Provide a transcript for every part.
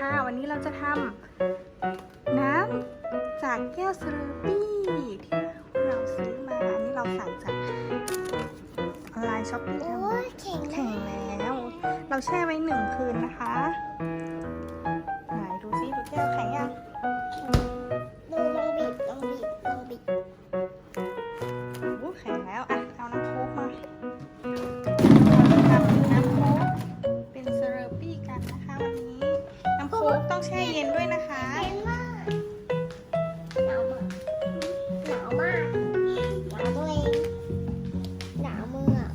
ค่ะ วันนี้เราจะทำน้ำจากแก้วสเลอร์ปี้ที่เราซื้อมาอันนี้เราสั่งจากออนไลน์ช้อปปี้ทโอ้ยแข็งำแข็งแล้ว เราแช่ไว้หนึ่งคืนนะคะ ต้องแช่เย็นด้วยนะคะ เย็นมากหนาวมากหนาวมากหนาวตัวเองหนาวมืออะ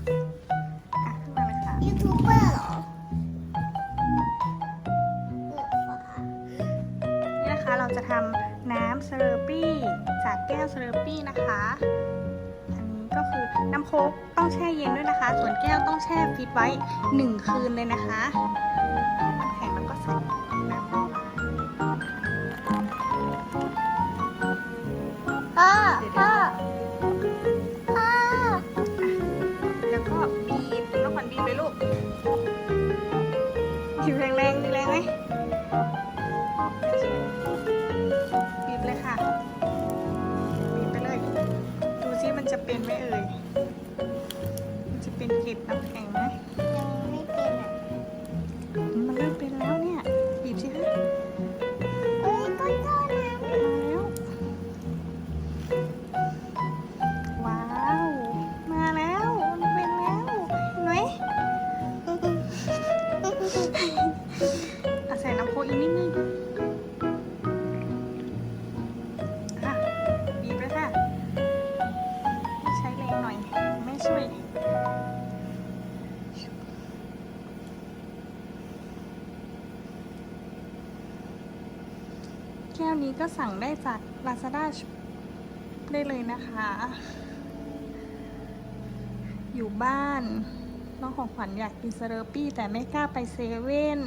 อะขึ้นมาเลยค่ะยูทูบเบอร์เหรอนี่นะคะเราจะทำน้ำสเลอร์ปี้จากแก้วสเลอร์ปี้นะคะ อันนี้ก็คือน้ำโค้กต้องแช่เย็นด้วยนะคะ ส่วนแก้วต้องแช่ฟิตไว้ 1 คืนเลยนะคะแข็งแล้วก็ใส่น้ำ จะเป็นไหมเอ่ย มันจะเป็นกลีบน้ำแข็งไหม ก้วนี้ก็สั่งได้จาก Lazada ได้เลยนะคะ อยู่บ้าน น้องของขวัญอยากกินสเลอร์ปี้ แต่ไม่กล้าไปเซเว่น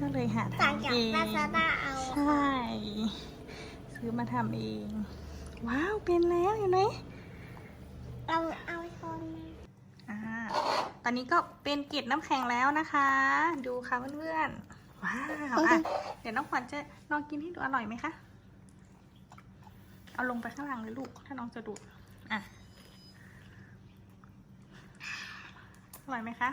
ก็เลยหาสั่งทำจากเองลาซาด้าเอาใช่ ซื้อมาทำเอง ว้าว เป็นแล้วเห็นไหมเราเอาช้อนมาอ่า ตอนนี้ก็เป็นเกล็ดน้ำแข็งแล้วนะคะ ดูค่ะเพื่อนๆ ว้าวอะเดี๋ยวน้องขวัญจะลองกินให้ดูอร่อยไหมคะ เอาลงไปข้างล่างเลยลูก ถ้าน้องจะดูดอะ อร่อยไหมคะ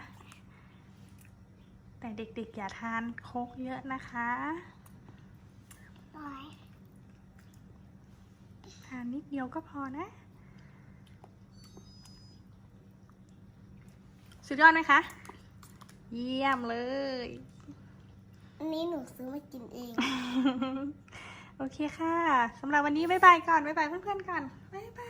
แต่เด็กๆ อย่าทานโค้กเยอะนะคะปล่อยทานนิดเดียวก็พอนะ สุดยอดไหมคะ เยี่ยมเลย อันนี้หนูซื้อมากินเอง โอเคค่ะสำหรับวันนี้บ๊ายบายก่อนบ๊ายบายเพื่อนๆก่อนบ๊ายบา